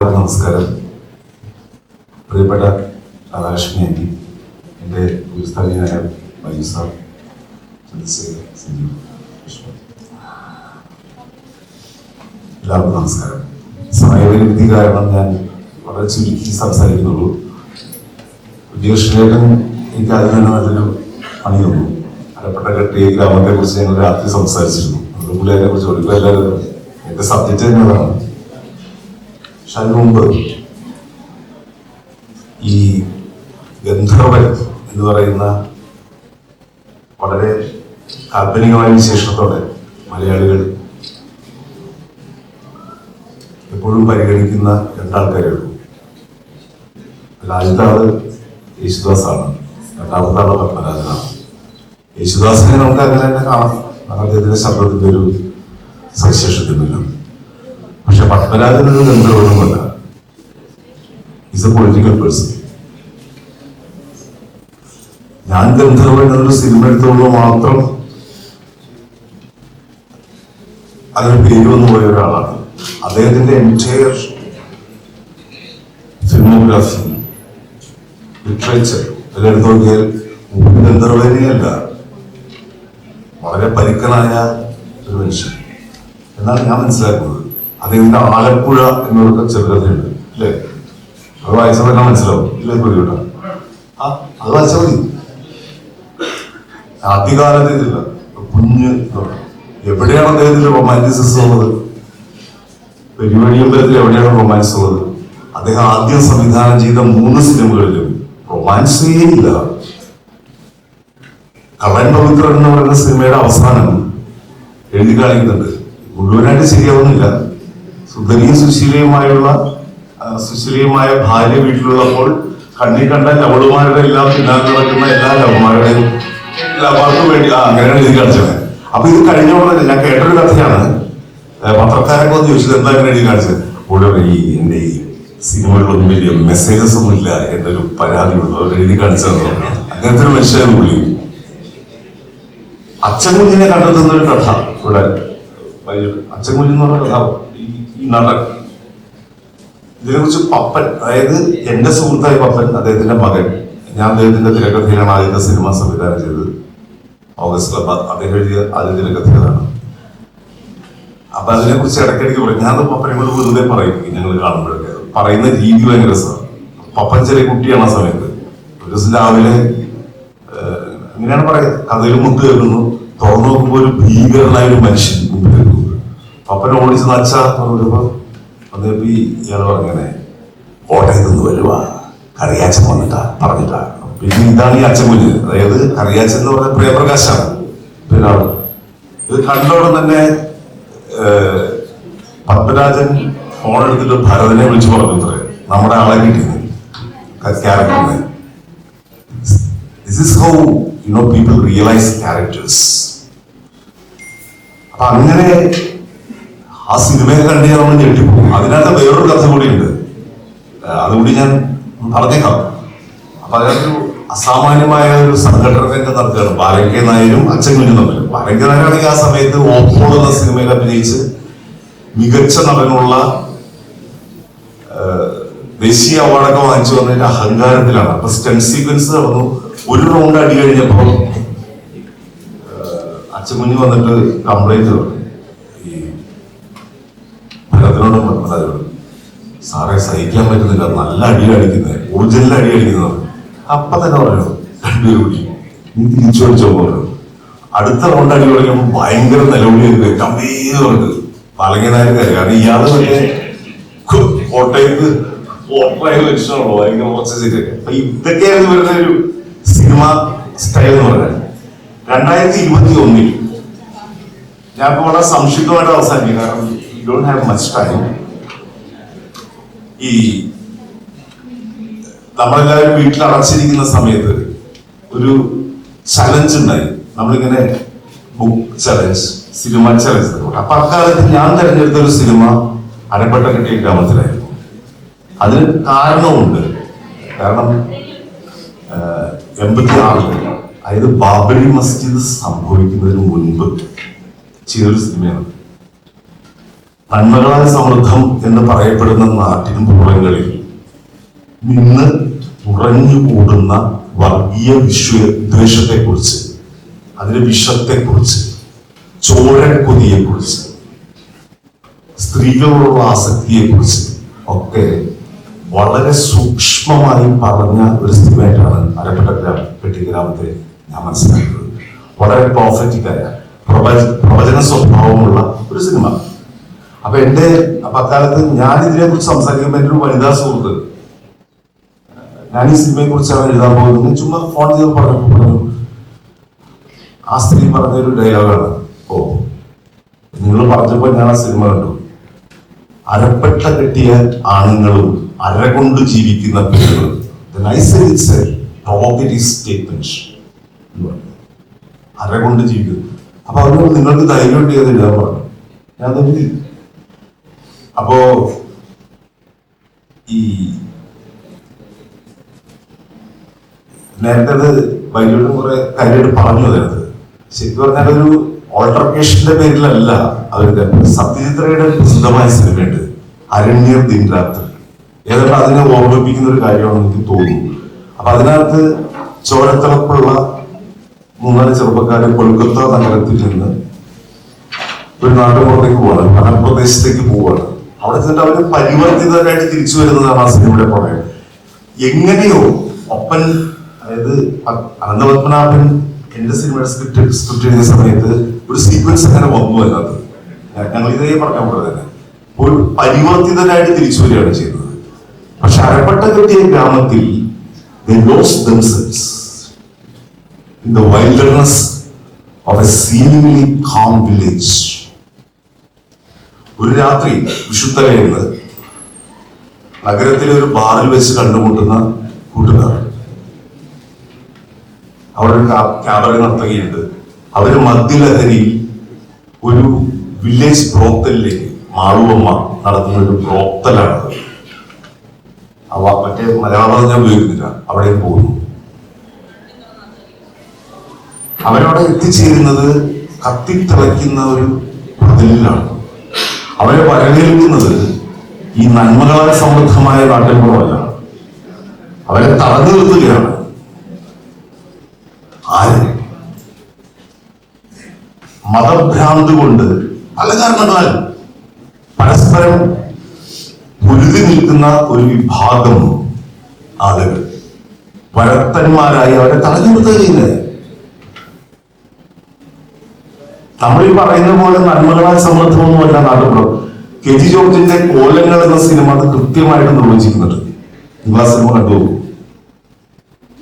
നമസ്കാരം. പ്രിയപ്പെട്ട രാധാകൃഷ്ണൻ എനിക്ക് എന്റെ ഗുരുസ്ഥാനീയനായ മജു സാർ ചന്ദ്രശേഖർ സഞ്ജീവ് എല്ലാവർക്കും നമസ്കാരം. സമയപരിമിതി കാരണം ഞാൻ വളരെ ചുരുക്കി സംസാരിക്കുന്നുള്ളൂ. ഉദ്യോഗസ്ഥനായിട്ടും എനിക്ക് അതിൽ തന്നെ നല്ലൊരു പണി തന്നു. അരപ്പെട്ടകെട്ടി ഗ്രാമത്തെ കുറിച്ച് ഞങ്ങൾ രാത്രി സംസാരിച്ചിരുന്നു. അതുപോലെ അതിനെ കുറിച്ച് ഒഴിവ് എല്ലാവരും എന്റെ സബ്ജക്റ്റ് തന്നെ പക്ഷെ അതിനു മുമ്പ് ഈ ഗന്ധർവൻ എന്ന് പറയുന്ന വളരെ കാൽപ്പനികമായ വിശേഷത്തോടെ മലയാളികൾ എപ്പോഴും പരിഗണിക്കുന്ന രണ്ടാൾക്കാരേ ഉള്ളൂ. ആദ്യത്തെ യേശുദാസാണ്. രണ്ടാമത്തെ ആൾ പത്മരാജനാണ് യേശുദാസിനെ നമുക്ക് അങ്ങനെ തന്നെ കാണാം. അദ്ദേഹത്തിന്റെ ശബ്ദത്തിന്റെ ഒരു സവിശേഷതയൊന്നുമില്ല. പക്ഷെ പത്മരാജൻ ഒരു ഗന്ധർവൊന്നുമല്ല ഇസ് എ പൊളിറ്റിക്കൽ പേഴ്സൺ ഞാൻ ഗന്ധർവൻ എന്നൊരു സിനിമ എടുത്തുകൊണ്ട് മാത്രം അതിന് പേര് വന്നു പോയ ഒരാളാണ്. അദ്ദേഹത്തിന്റെ എന്റയർ ഫിലിമോഗ്രാഫി ലിറ്ററേച്ചർ അതിലെടുത്ത് നോക്കിയാൽ ഗന്ധർവനെയല്ല വളരെ പരിക്കനായ ഒരു മനുഷ്യൻ. എന്നാണ് ഞാൻ മനസ്സിലാക്കുന്നത് അദ്ദേഹത്തിന്റെ ആലപ്പുഴ എന്നൊരു ചെറുകഥയുണ്ട് അല്ലേ? അത് വായിച്ചപ്പോൾ തന്നെ മനസ്സിലാവും ഇല്ലേ പ്രതിവിട്ട ആ അത് വായിച്ചാൽ മതി. ആദ്യകാലത്ത് ഇതില്ല. കുഞ്ഞ് എവിടെയാണ് അദ്ദേഹത്തിന്റെ റൊമാന്റിസിസം ഉള്ളത്? പെരുവഴിയമ്പലത്തിൽ എവിടെയാണ് റൊമാൻസ് ഉള്ളത്? അദ്ദേഹം ആദ്യം സംവിധാനം ചെയ്ത മൂന്ന് സിനിമകളിലും റൊമാൻസേ ഇല്ല. കള്ളൻ പവിത്രൻ എന്ന് പറയുന്ന സിനിമയുടെ അവസാനം എഴുതി കാണിക്കുന്നുണ്ട്. മുഴുവനായിട്ട് ശരിയാവുന്നില്ല. സുന്ദരിയും സുശീലയുമായുള്ള സുശീലയുമായ ഭാര്യ വീട്ടിലുള്ളപ്പോൾ കണ്ണി കണ്ട ലവളുമാരുടെ എല്ലാം പിന്നാലെ നടക്കുന്ന എല്ലാ ലവന്മാരുടെയും ലവർക്ക് വേണ്ടി ആ അങ്ങനെയാണ് എഴുതി കാണിച്ചത്. അപ്പൊ ഇത് കഴിഞ്ഞ ഉടനെ ഞാൻ കേട്ടൊരു കഥയാണ്. പത്രക്കാരൊക്കെ ഒന്ന് ചോദിച്ചത് എന്താ അങ്ങനെ എഴുതി കാണിച്ചത്? കൂടെ ഈ എന്റെ ഈ സിനിമകളിലൊന്നും വലിയ മെസ്സേജസ് ഒന്നും ഇല്ല എന്നൊരു പരാതി ഉള്ളൂ അവർ എഴുതി കാണിച്ചത് അങ്ങനത്തെ ഒരു മനുഷ്യനാണ് പുള്ളി. അച്ഛൻകുഞ്ഞിനെ കണ്ടെത്തുന്ന ഒരു കഥ ഇവിടെ. അച്ഛൻ കുഞ്ഞിന്ന് പറഞ്ഞ കഥ. നടൻ ഇതിനെക്കുറിച്ച് പപ്പൻ അതായത് എന്റെ സുഹൃത്തായ പപ്പൻ അദ്ദേഹത്തിന്റെ മകൻ. ഞാൻ അദ്ദേഹത്തിന്റെ തിരക്കഥയിലാണ് ആദ്യത്തെ സിനിമ സംവിധാനം ചെയ്തത്. ഓഗസ്റ്റ് അപ്പൊ അദ്ദേഹം എഴുതിയ ആദ്യ തിരക്കഥയാണ് അപ്പൊ അതിനെ കുറിച്ച് ഇടയ്ക്കിടയ്ക്ക് പറയും. ഞാൻ പപ്പനെ കൊണ്ട് വെറുതെ പറയും ഞങ്ങൾ കാണുമ്പോഴൊക്കെ. പറയുന്ന രീതി ഭയങ്കര രസമാണ്. പപ്പൻ ചെറിയ കുട്ടിയാണ് ആ സമയത്ത്. ഒരു ദിവസം രാവിലെ ഇങ്ങനെയാണ് പറയുന്നത്. കഥയിൽ മുത്ത് കേൾക്കുന്നു. തുറന്നു നോക്കുമ്പോൾ ഒരു ഭീകരനായ ഒരു മനുഷ്യൻ മുമ്പിൽ പപ്പനെ ഓടിച്ച് നച്ച പറഞ്ഞപ്പോ അദ്ദേഹം ഈ ഇയാൾ പറഞ്ഞങ്ങനെ കോട്ടയത്ത് നിന്ന് വരുക കറിയാച്ചൻ വന്നിട്ടാ പറഞ്ഞിട്ടാ. പിന്നെ ഇതാണ് ഈ അച്ഛൻ കുഞ്ഞ്. അതായത് കറിയാച്ചൻ എന്ന് പറഞ്ഞ പ്രിയപ്രകാശാണ്. പിന്നെ ഇത് കണ്ടോടെ തന്നെ പത്മരാജൻ ഫോൺ എടുത്തിട്ട് ഭരതനെ വിളിച്ചു പറഞ്ഞു ഇത്രേ. നമ്മുടെ ആളെ കിട്ടിയത്. ക്യാരക്ടറിനെ this is how you know people realise characters അപ്പൊ അങ്ങനെ ആ സിനിമയെ കണ്ട് നമ്മൾ ഞെട്ടിപ്പോകും അതിനകത്ത് വേറൊരു കഥ കൂടിയുണ്ട്. അതുകൂടി ഞാൻ പറഞ്ഞേക്കാം. അപ്പൊ അതിനകത്തൊരു അസാമാന്യമായ ഒരു സംഘടന രംഗം നടക്കുകയാണ് ബാലങ്ക നായരും അച്ഛൻ കുഞ്ഞും തമ്മിൽ. ബാലങ്ക നായരാണെങ്കിൽ ആ സമയത്ത് ഓപ്പോൾ എന്ന സിനിമയിൽ അഭിനയിച്ച് മികച്ച നടനുള്ള ദേശീയ അവാർഡൊക്കെ വാങ്ങിച്ചു വന്നതിന്റെ അഹങ്കാരത്തിലാണ്. അപ്പൊ സ്റ്റെൻ സീക്വൻസ് നടന്നു. ഒരു റൗണ്ട് അടി കഴിഞ്ഞപ്പോൾ അച്ഛൻ കുഞ്ഞു വന്നിട്ട് കംപ്ലൈന്റ് പറഞ്ഞു ഭരതനോടും പത്മരാജനോടും സാറെ സഹിക്കാൻ പറ്റുന്നില്ല. നല്ല അടി അടിക്കുന്നത് ഒറിജിനൽ അടി അടിക്കുന്നത്. അപ്പൊ തന്നെ പറഞ്ഞു രണ്ടുപേരും കൂടി നീ തിരിച്ചു പഠിച്ചോ പറഞ്ഞു അടുത്ത റൗണ്ട് അടി തുടങ്ങിയപ്പോൾ ഭയങ്കര നിലവിളി കമ്പീന്ന് പറഞ്ഞു പലങ്ങനായ കാര്യം കാരണം കു- കോട്ടയത്ത് മനുഷ്യനാണല്ലോ ഭയങ്കര ഇതൊക്കെയായിരുന്നു വരുന്ന ഒരു സിനിമ സ്റ്റൈൽ എന്ന് പറഞ്ഞാൽ രണ്ടായിരത്തി ഇരുപത്തി ഒന്നിൽ ഞാൻ വളരെ സംക്ഷിപ്തമായിട്ട് അവസാനിക്കും കാരണം യു have much time. ഈ നമ്മളെല്ലാവരും വീട്ടിൽ അടച്ചിരിക്കുന്ന സമയത്ത് ഒരു ചലഞ്ച് ഉണ്ടായി. നമ്മളിങ്ങനെ ബുക്ക് ചലഞ്ച് സിനിമ ചലഞ്ച് അപ്പൊ അക്കാലത്ത് ഞാൻ തിരഞ്ഞെടുത്ത ഒരു സിനിമ അരപ്പെട്ട കിട്ടിയ ഗ്രാമത്തിലായിരുന്നു. അതിന് കാരണമുണ്ട്. കാരണം എൺപത്തി ആറിൽ അതായത് ബാബരി മസ്ജിദ് സംഭവിക്കുന്നതിന് മുൻപ് ചെയ്തൊരു സിനിമയാണ് നന്മകളാൽ സമൃദ്ധം എന്ന് പറയപ്പെടുന്ന നാട്ടിൻ പുറങ്ങളിൽ നിന്ന് ഉറഞ്ഞുകൂടുന്ന വർഗീയ വിശ്വ കുറിച്ച് അതിന്റെ വിഷത്തെ കുറിച്ച് ചോരക്കൊതിയെ കുറിച്ച് സ്ത്രീകളോടുള്ള ആസക്തിയെ കുറിച്ച് ഒക്കെ വളരെ സൂക്ഷ്മമായി പറഞ്ഞ ഒരു സ്ഥിതിയായിട്ടാണ് അരപ്പെട്ട പെട്ടി ഗ്രാമത്തെ ഞാൻ മനസ്സിലാക്കുന്നത്. വളരെ പ്രോഫറ്റിക്കായ പ്രവച പ്രവചന സ്വഭാവമുള്ള ഒരു സിനിമ. അപ്പൊ എന്റെ അപ്പൊ അക്കാലത്ത് ഞാൻ ഇതിനെ കുറിച്ച് സംസാരിക്കുമ്പോൾ എന്റെ ഒരു വനിതാ സുഹൃത്ത്. ഞാൻ ഈ സിനിമയെ കുറിച്ചാണ് എഴുതാൻ പോകുന്നത്. ചുമ്മാ ഫോൺ ചെയ്ത് പറഞ്ഞു പറഞ്ഞു. ആ സ്ത്രീ പറഞ്ഞൊരു ഡയലോഗാണ് ഓ നിങ്ങൾ പറഞ്ഞപ്പോൾ ഞാൻ ആ സിനിമ കണ്ടു. അരപ്പെട്ട കെട്ടിയ ആണുങ്ങളും അര കൊണ്ട് ജീവിക്കുന്ന പേരുകളും അര കൊണ്ട് ജീവിക്കുന്നു. അപ്പൊ അവരോട് നിങ്ങൾക്ക് ധൈര്യം ഉണ്ട് എഴുതാൻ പറഞ്ഞു. ഞാൻ അപ്പോ ഈ നേരത്തെ വൈകിട്ട് കുറെ കാര്യമായിട്ട് പറഞ്ഞു തരുന്നത്. ശരിക്കും പറഞ്ഞാൽ ഒരു ഓൾട്ടർക്കേഷന്റെ പേരിലല്ല അവരുടെ സത്യചിത്രയുടെ പ്രസിദ്ധമായ സിനിമയുണ്ട് അരണ്യർ ദിൻരാത്രി. ഏതാണ്ട് അതിനെ ഓർമ്മിപ്പിക്കുന്ന ഒരു കാര്യമാണെന്ന് എനിക്ക് തോന്നുന്നു. അപ്പൊ അതിനകത്ത് ചോരത്തിളപ്പുള്ള മൂന്നാൽ ചെറുപ്പക്കാര് കൊൽക്കത്ത നഗരത്തിൽ നിന്ന് ഒരു നാട്ടുപുറത്തേക്ക് പോവാണ് വനപ്രദേശത്തേക്ക് പോവാണ്. അവിടെ ചെന്നിട്ട് അവർ പരിവർത്തിതരായിട്ട് തിരിച്ചു വരുന്നതാണ് ആ സിനിമയുടെ പ്രമേയം എങ്ങനെയോ ഒപ്പൻ അതായത് അനന്തപത്മനാഭൻ എന്റെ സിനിമയുടെ സ്ക്രിപ്റ്റ് സ്ക്രിപ്റ്റ് എഴുതിയ സമയത്ത് ഒരു സീക്വൻസ് അങ്ങനെ വന്നു ഞ- ഞങ്ങൾ ഇതേ പറഞ്ഞ പോലെ തന്നെ. ഒരു പരിവർത്തിതരായിട്ട് തിരിച്ചു വരികയാണ് ചെയ്യുന്നത്. പക്ഷെ അരപ്പട്ട കെട്ടിയ ഗ്രാമത്തിൽ of a themselves calm village. ഒരു രാത്രി വിശുദ്ധരയെന്ന് നഗരത്തിലെ ഒരു ബാറിൽ വെച്ച് കണ്ടുമുട്ടുന്ന കൂട്ടുകാർ. അവിടെ ഒരു നടത്തുകയുണ്ട്. അവർ മദ്യലഹരിയിൽ ഒരു വില്ലേജ് ബ്രോത്തലിലേക്ക് മാളുവമ്മ നടത്തുന്ന ഒരു ബ്രോത്തലാണ് അവ മറ്റേ മലയാളം ഞാൻ ഉപയോഗിക്കുന്നില്ല. അവിടെ പോകുന്നു. അവരവിടെ എത്തിച്ചേരുന്നത് കത്തിത്തിളയ്ക്കുന്ന ഒരു മതിലിലാണ് അവരെ വരവേൽക്കുന്നത് ഈ നന്മകളാൽ സമൃദ്ധമായ നാട്ടിൻപുറമല്ല അവരെ തടഞ്ഞു നിർത്തുകയാണ്. ആര്? മതഭ്രാന്ത് കൊണ്ട് പല കാരണങ്ങളാൽ പരസ്പരം പൊരുതി നിൽക്കുന്ന ഒരു വിഭാഗം ആളുകൾ. വരത്തന്മാരായി അവരെ തടഞ്ഞു നിർത്തുകയില്ലേ. ഈ പറയുന്ന പോലെ നന്മകളായ സമൃദ്ധമൊന്നുമല്ല നാട്ടുപുറം കെ ജി ജോർജിന്റെ കോലങ്ങൾ എന്ന സിനിമ അത് കൃത്യമായിട്ട് നിർവചിക്കുന്നുണ്ട് നിങ്ങൾ സിനിമ കണ്ടു.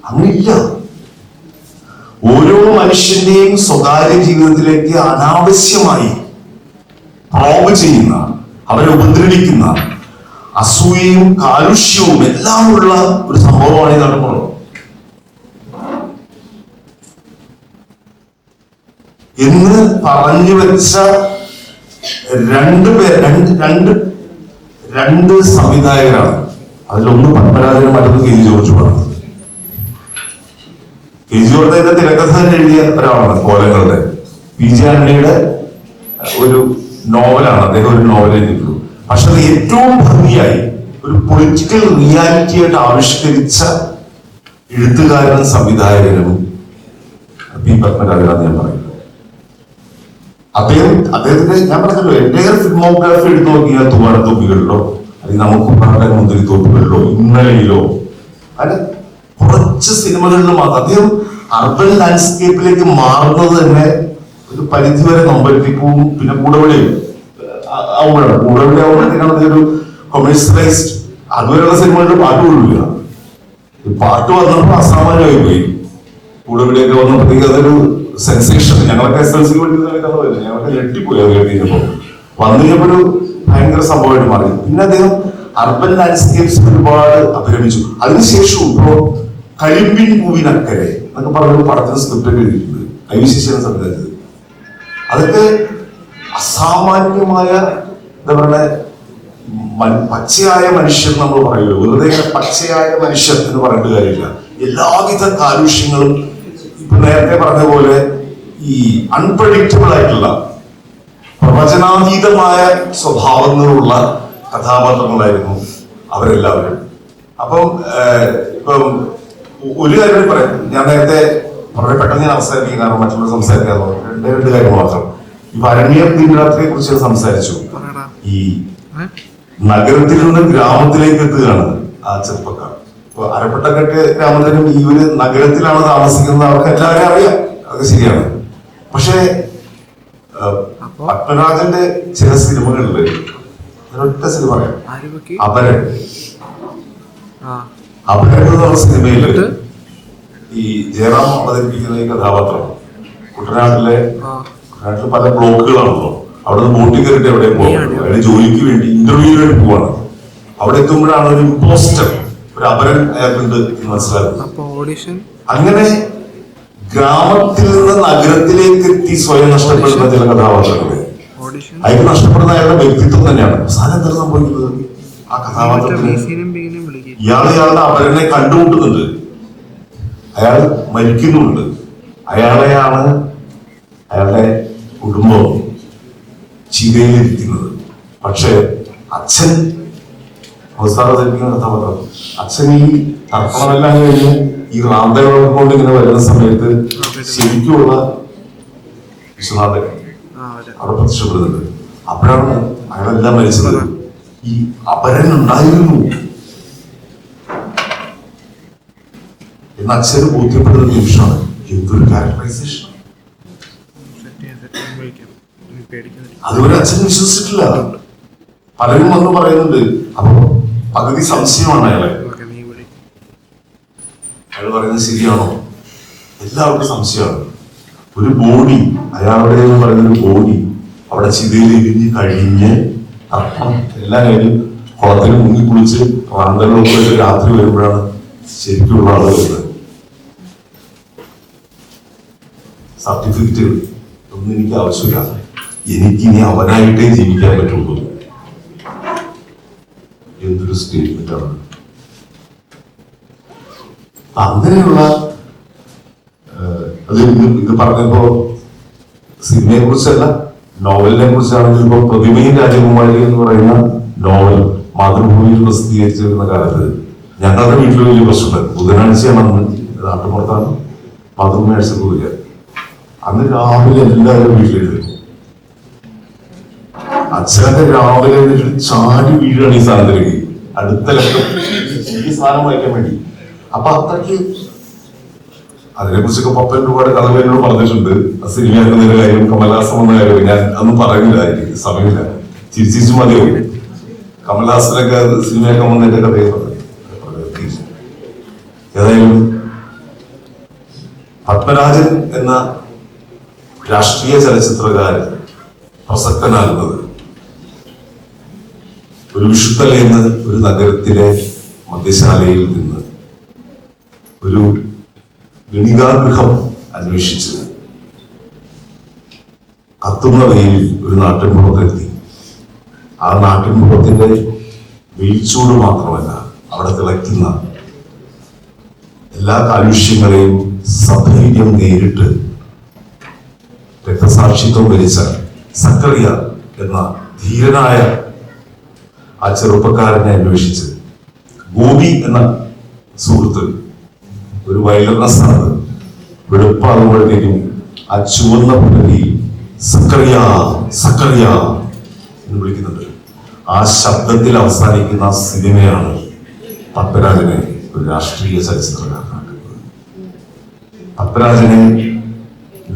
അങ്ങനെയില്ല. ഓരോ മനുഷ്യന്റെയും സ്വകാര്യ ജീവിതത്തിലേക്ക് അനാവശ്യമായി പ്രോബ് ചെയ്യുന്ന അവരെ ഉപദ്രവിക്കുന്ന അസൂയയും കാലുഷ്യവും എല്ലാം ഉള്ള ഒരു സംഭവമാണ് ഈ നടപ്പുറം എന്ന് പറഞ്ഞു വെച്ച രണ്ട് പേർ രണ്ട് രണ്ട് രണ്ട് സംവിധായകരാണ്. അതിലൊന്ന് പത്മരാജനും മറ്റൊന്ന് കെ ജി ജോർജ് പറഞ്ഞത് കെ ജോർജ് തിരക്കഥ എഴുതിയ ഒരാളാണ് കോലങ്ങളുടെ. പി ജി ആന്റണിയുടെ ഒരു നോവലാണ്. അദ്ദേഹം ഒരു നോവൽ എഴുതിയിട്ടുള്ളൂ. പക്ഷെ അത് ഏറ്റവും ഭംഗിയായി ഒരു പൊളിറ്റിക്കൽ റിയാലിറ്റി ആയിട്ട് ആവിഷ്കരിച്ച എഴുത്തുകാരനും സംവിധായകനും പി പത്മരാജനാണ് ഞാൻ പറയുന്നത്. അദ്ദേഹം അദ്ദേഹത്തിന്റെ ഞാൻ പറഞ്ഞല്ലോ എന്റെ ഫിൽമോഗ്രാഫി എടുത്തു നോക്കിയാൽ തുവാരത്തോപ്പികളിലോ അല്ലെങ്കിൽ നമുക്ക് പാട്ടാൻ മുന്തിരി തോപ്പുകളിലോ ഇന്നലെയിലോ. അങ്ങനെ കുറച്ച് സിനിമകളിൽ മാത്രം അദ്ദേഹം അർബൻ ലാൻഡ്സ്കേപ്പിലേക്ക് മാറുന്നത് തന്നെ ഒരു പരിധി വരെ നമ്പരിപ്പും പിന്നെ കൂടവിളിയും ആവുമ്പോഴാണ് കൂടവിളി ആവുമ്പോഴത്തേക്കാണ് അതൊരു കൊമേഴ്സ്യലൈസ്ഡ് അതുവരെയുള്ള സിനിമകളുടെ പാട്ട് കൊള്ളുക പാട്ട് വന്നപ്പോൾ അസാമാന്യമായി പോയി കൂടവിളിയൊക്കെ വന്നപ്പോഴത്തേക്ക് അതൊരു സെൻസേഷൻ ഞങ്ങളൊക്കെ എസ് എൽ സി സമയത്താണ് വരുന്നത് ഞങ്ങളൊക്കെ ഞെട്ടിപ്പോയി അത് കേട്ടിരുന്നപ്പോൾ വന്നു കഴിഞ്ഞപ്പോൾ ഭയങ്കര സംഭവമായിട്ട് മാറി. പിന്നെ അദ്ദേഹം അർബൻ ലാൻഡ്സ്കേപ്സ് ഒരുപാട് അഭിരമിച്ചു അതിനുശേഷവും ഇപ്പോ കരിമ്പിൻ പൂവിനക്കരെ എന്നൊക്കെ പറഞ്ഞൊരു പടത്തിന് സ്ക്രിപ്റ്റ് ഒക്കെ എഴുതിയിട്ടുണ്ട്. വി ശശിയാണ് അതൊക്കെ അസാമാന്യമായ എന്താ പറയുക പച്ചയായ മനുഷ്യൻ നമ്മൾ പറയുമല്ലോ. വെറുതെ പച്ചയായ മനുഷ്യർ എന്ന് പറഞ്ഞിട്ട് കാര്യമില്ല. എല്ലാവിധ കാലുഷ്യങ്ങളും നേരത്തെ പറഞ്ഞ പോലെ ഈ അൺപ്രഡിക്റ്റബിൾ ആയിട്ടുള്ള പ്രവചനാതീതമായ സ്വഭാവങ്ങളുള്ള കഥാപാത്രങ്ങളായിരുന്നു അവരെല്ലാവരും. അപ്പം ഇപ്പം ഒരു കാര്യം പറയാം. ഞാൻ നേരത്തെ വളരെ പെട്ടെന്ന് ഞാൻ അവസാനിപ്പിക്കും കാരണം മറ്റുള്ളവർ സംസാരിക്കാൻ രണ്ട് രണ്ട് കാര്യം മാത്രം. ഈ അരണ്യം ദിനരാത്രിയെ കുറിച്ച് സംസാരിച്ചു ഈ നഗരത്തിൽ നിന്ന് ഗ്രാമത്തിലേക്ക് എത്തുകയാണ് ആ ചെറുപ്പക്കാർ. ഇപ്പൊ അരപ്പെട്ടക്കെട്ട് രാമചന്ദ്രൻ ഈ ഒരു നഗരത്തിലാണ് താമസിക്കുന്നത്. അവർക്ക് എല്ലാവരും അറിയാം. അതൊക്കെ ശരിയാണ്. പക്ഷേ പത്മരാജന്റെ ചില സിനിമകളിൽ ഒരൊറ്റ സിനിമ ആരുമൊക്കെ അപരൻ. അപരൻ എന്ന് പറഞ്ഞ സിനിമയിൽ ഈ ജയറാം അവതരിപ്പിക്കുന്ന ഈ കഥാപാത്രം. കുട്ടനാട്ടിലെ കുട്ടനാട്ടിൽ പല ബ്ലോക്കുകളാണല്ലോ. അവിടെ നിന്ന് ബോട്ടിൽ കയറിയിട്ട് എവിടെയും പോകും അയാൾ ജോലിക്ക് വേണ്ടി ഇന്റർവ്യൂവിന് വേണ്ടി പോവാണ്. അവിടെ എത്തുമ്പോഴാണ് ഒരു ഇമ്പോസ്റ്റർ ഒരു അപരൻ അയാൾക്കുണ്ട് എന്ന് മനസ്സിലാക്കും അങ്ങനെ ഗ്രാമത്തിൽ നിന്ന് നഗരത്തിലേക്ക് എത്തി സ്വയം നഷ്ടപ്പെടുന്ന ചില കഥാപാത്രങ്ങളെ. അയാൾക്ക് നഷ്ടപ്പെടുന്ന അയാളുടെ വ്യക്തിത്വം തന്നെയാണ്. സാധനം എന്താണ് സംഭവിക്കുന്നത്? ആ കഥാപാത്രത്തിന് ഇയാൾ ഇയാളുടെ അപരനെ കണ്ടുമുട്ടുന്നുണ്ട്. അയാൾ മരിക്കുന്നുണ്ട്. അയാളെയാണ് അയാളുടെ കുടുംബം ചിതയിലിരിക്കുന്നത്. പക്ഷെ അച്ഛൻ അവസാനം അവതരിപ്പിക്കുന്ന കഥാപാത്രം അച്ഛൻ ഈ തർപ്പണമെല്ലാം കഴിഞ്ഞ് ഈ റാന്തകളൊക്കെ കൊണ്ട് ഇങ്ങനെ വരുന്ന സമയത്ത് ശരിക്കുമുള്ള വിശ്വനാഥൻ ആ അവിടെ പ്രത്യക്ഷപ്പെടുന്നുണ്ട്. അപ്പോഴാണ് അയാളെല്ലാം മരിച്ചത്. ഈ അപരൻ ഉണ്ടായിരുന്നു എന്ന് അച്ഛന് ബോധ്യപ്പെടുന്ന നിമിഷമാണ്. എന്തൊരു ക്യാരക്ടറൈസേഷൻ അതുവരെ അച്ഛൻ വിശ്വസിച്ചിട്ടില്ല. പലരും വന്ന് പറയുന്നുണ്ട് അപ്പൊ പകുതി സംശയമാണ് അയാളെ. അയാൾ പറയുന്നത് ശരിയാണോ? എല്ലാവർക്കും സംശയമാണ്. ഒരു ബോഡി അയാളുടെ എന്ന് പറയുന്ന ഒരു ബോഡി അവിടെ ചിതയിലിരിഞ്ഞ് കഴിഞ്ഞ് അപ്പം എല്ലാ കഴിഞ്ഞ് കുളത്തിൽ മുങ്ങി കുളിച്ച് പ്രാന്തങ്ങളൊക്കെ രാത്രി വരുമ്പോഴാണ് ശരിക്കുള്ള ആളുകൾ വരുന്നത് സർട്ടിഫിക്കറ്റുകൾ ഒന്നും എനിക്ക് ആവശ്യമില്ല. എനിക്കിനി അവനായിട്ടേ ജീവിക്കാൻ പറ്റുള്ളൂ. എന്തൊരു സ്റ്റേറ്റ്മെന്റാണ് അങ്ങനെയുള്ള അത് ഇത് പറഞ്ഞപ്പോ സിനിമയെ കുറിച്ചല്ല നോവലിനെ കുറിച്ചാണെങ്കിൽ ഇപ്പൊ പ്രതിമയും രാജകുമാരി എന്ന് പറയുന്ന നോവൽ മാതൃഭൂമിയിൽ പ്രസിദ്ധീകരിച്ചിരുന്ന കാലത്ത്. ഞങ്ങളുടെ വീട്ടിൽ വലിയ പ്രശ്നമുണ്ട്. ബുധനാഴ്ചയാണ് അന്ന് നാട്ടുപുറത്താണ് മാതൃഭൂമി ആഴ്ച പോവുക. അന്ന് രാവിലെ എല്ലാവരും വീട്ടിലെഴുതും അച്ഛനൊക്കെ രാവിലെ ചാടി വീഴുകയാണ് ഈ സാധനത്തിലേക്ക്. അടുത്ത ലക്ഷം ഈ സാധനം വായിക്കാൻ വേണ്ടി. അപ്പൊ അത്രയ്ക്ക് അതിനെ കുറിച്ചൊക്കെ പപ്പൻ ഒരുപാട് കഥകൾ പറഞ്ഞിട്ടുണ്ട്. സിനിമയാക്കുന്നതിന്റെ കാര്യം കമലഹാസൻ എന്ന കാര്യം. ഞാൻ അന്ന് പറയുന്നില്ല എനിക്ക് സമയമില്ല. ചിരിച്ചിരിച്ചു മതിയാവും. കമലഹാസനൊക്കെ സിനിമയാക്കാൻ വന്നതിന്റെ കഥയെ ഏതായാലും പത്മരാജൻ എന്ന രാഷ്ട്രീയ ചലച്ചിത്രകാരൻ പ്രസക്തനാകുന്നത് ഒരു വിശുദ്ധലേന്ന് ഒരു നഗരത്തിലെ മദ്യശാലയിൽ നിന്ന് ഒരു ഗണികാഗൃഹം അന്വേഷിച്ചത്. കത്തുന്ന വെയിൽ ഒരു നാട്ടിൻപുറത്തെത്തി ആ നാട്ടിൻപുറത്തിന്റെ വെയിൽച്ചൂട് മാത്രമല്ല അവിടെ തിളയ്ക്കുന്ന എല്ലാ കാലുഷ്യങ്ങളെയും സധൈര്യം നേരിട്ട് രക്തസാക്ഷിത്വം വരിച്ച സക്കറിയ എന്ന ധീരനായ ആ ചെറുപ്പക്കാരനെ അന്വേഷിച്ച് ഗോപി എന്ന സുഹൃത്ത് ഒരു വയലർനെസ് ആണ് വെളുപ്പാകുമ്പോഴത്തേക്കും ആ ചുവന്ന പുലരി സക്കറിയ സക്കറിയ എന്ന് വിളിക്കുന്നുണ്ട്. ആ ശബ്ദത്തിൽ അവസാനിക്കുന്ന സിനിമയാണ് പത്മരാജനെ ഒരു രാഷ്ട്രീയ ചലച്ചിത്രകാരനാക്കുന്നത് പത്മരാജനെ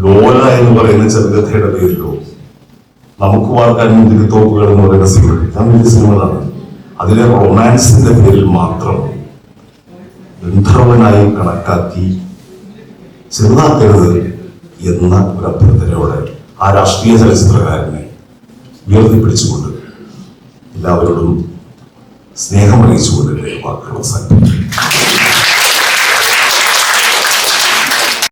ലോല എന്ന് പറയുന്ന ചെറുകഥയുടെ പേരിലോ നമുക്ക് വാർക്കാൻ മുന്തിരി തോക്കുകൾ എന്ന് പറയുന്ന സിനിമ തമിഴ് സിനിമകളാണ് അതിലെ റൊമാൻസിന്റെ പേരിൽ മാത്രം ഗന്ധർവനായി കണക്കാക്കി ചെറുതാക്കരുത് എന്ന ഒരു അഭ്യർത്ഥനയോടെ ആ രാഷ്ട്രീയ ചലച്ചിത്രകാരനെ ഉയർത്തിപ്പിടിച്ചുകൊണ്ട് എല്ലാവരോടും സ്നേഹം അറിയിച്ചുകൊണ്ട് വാക്കുകൾ അവസാനിപ്പിക്കും